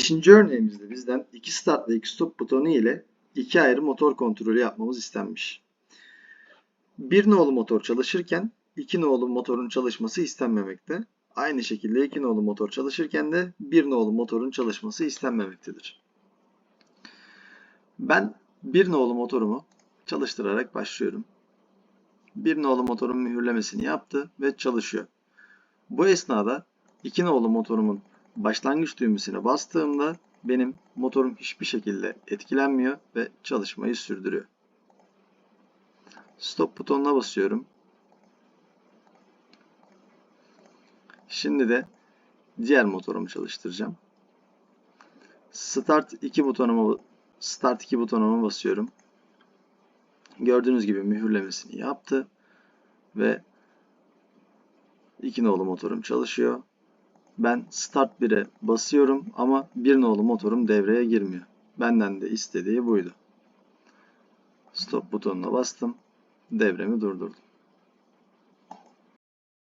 Beşinci örneğimizde bizden iki start ve iki stop butonu ile iki ayrı motor kontrolü yapmamız istenmiş. Bir nolu motor çalışırken iki nolu motorun çalışması istenmemekte. Aynı şekilde iki nolu motor çalışırken de bir nolu motorun çalışması istenmemektedir. Ben bir nolu motorumu çalıştırarak başlıyorum. Bir nolu motorun mühürlemesini yaptı ve çalışıyor. Bu esnada iki nolu motorumun başlangıç düğmesine bastığımda benim motorum hiçbir şekilde etkilenmiyor ve çalışmayı sürdürüyor. Stop butonuna basıyorum. Şimdi de diğer motorumu çalıştıracağım. Start 2 butonuma Start 2 butonuma basıyorum. Gördüğünüz gibi mühürlemesini yaptı ve iki nolu motorum çalışıyor. Ben Start 1'e basıyorum ama bir nolu motorum devreye girmiyor. Benden de istediği buydu. Stop butonuna bastım. Devremi durdurdum.